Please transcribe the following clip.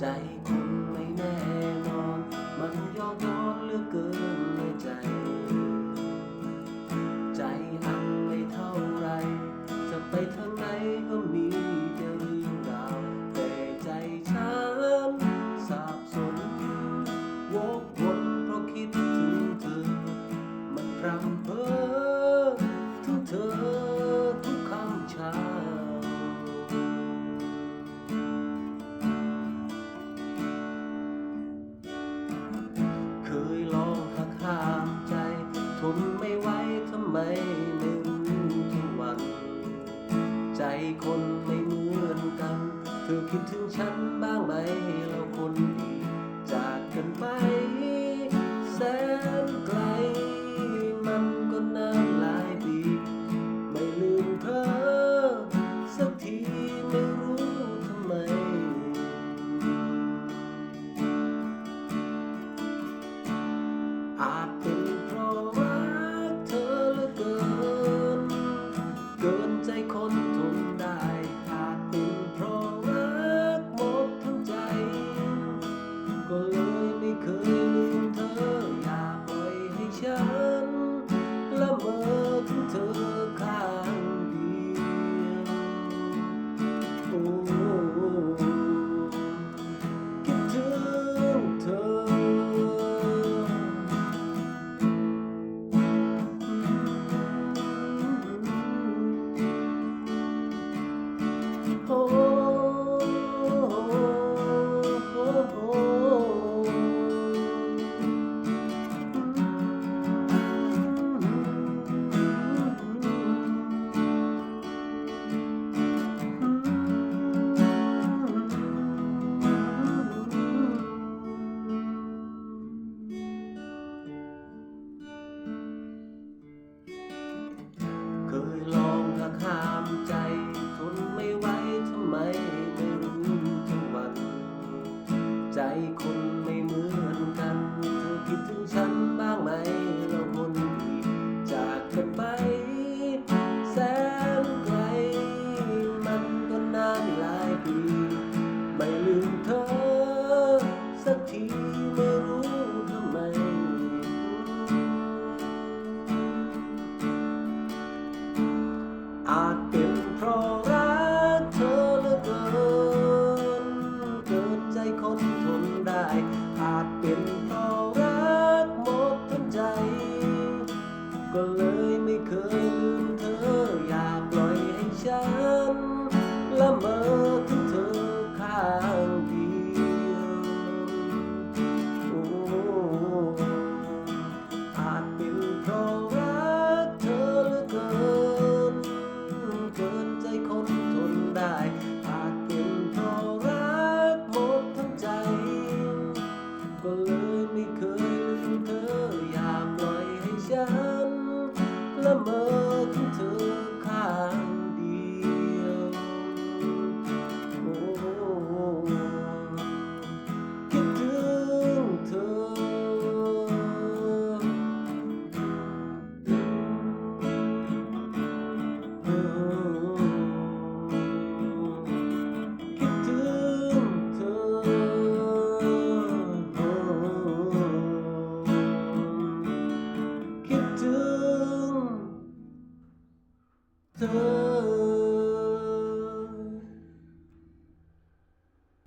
ใจคุณไม่แน่นอน มันย้อนย้อนเหลือเกินในใจ ใจอันไม่เท่าไร จะไปทางไหนก็มีแต่เรื่องราว แต่ใจฉันสับสนวกวนเพราะคิดถึงเธอ มันพรำเพ้อถึงเธอทุกคำเช้า ไมไม่รู้ทุกวัน ใจคนไม่เหมือนกัน เธอคิดถึงฉันบ้างไหมเรา ใจคนไม่เหมือนกัน เธอคิดถึงฉันบ้างไหมเราคนดีจากกันไป แสนไกล มันก็นานหลายปี ไม่ลืมเธอ สักทีไม่รู้ทำไม อาจเป็นเพราะาจเป็นเพรา